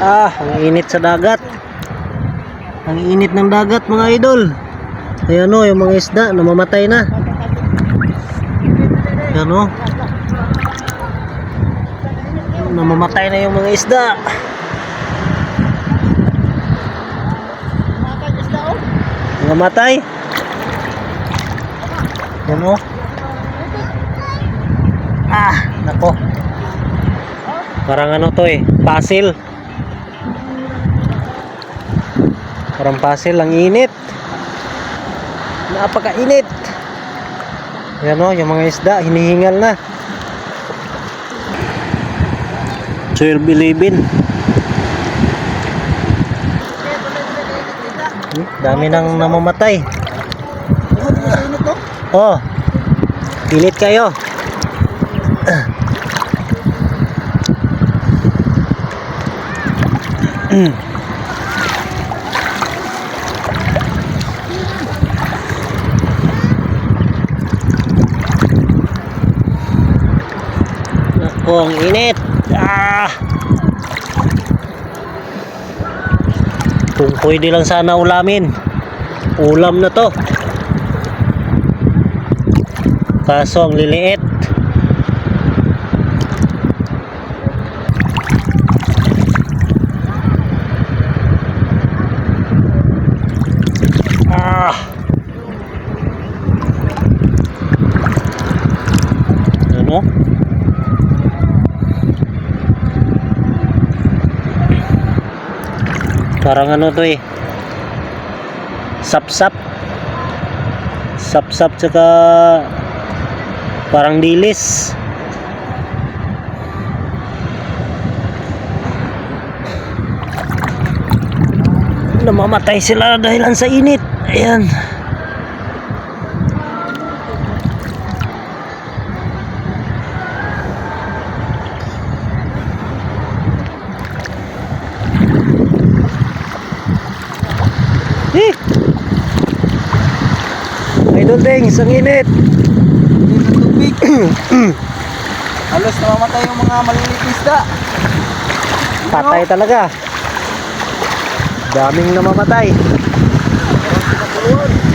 Ah, ang init sa dagat. Ang init ng dagat mga idol. Ayan o, yung mga isda namamatay na. Ayan o. Namamatay na yung mga isda. Namamatay. Ayan o. Ah, nako. Parang ano to eh, puzzle. Parang puzzle, ang init. Napakainit. Yan o, yung mga isda, hinihingal na. Sir Bilibin. Hmm, Dami nang namamatay. Oh, pilit kayo. Ako, ang init. Ah! Kung pwede lang sana ulamin. Ulam na to. Kaso ang liliit. Parang ano to eh. Sap-sap. Sap-sap tsaka parang dilis. Namamatay sila dahilan sa init. Ayan. Eh! Idol Dings, ang init. tubig. Halos namamatay yung mga maliliit isda. Patay talaga. Daming namamatay. Pinapuluan.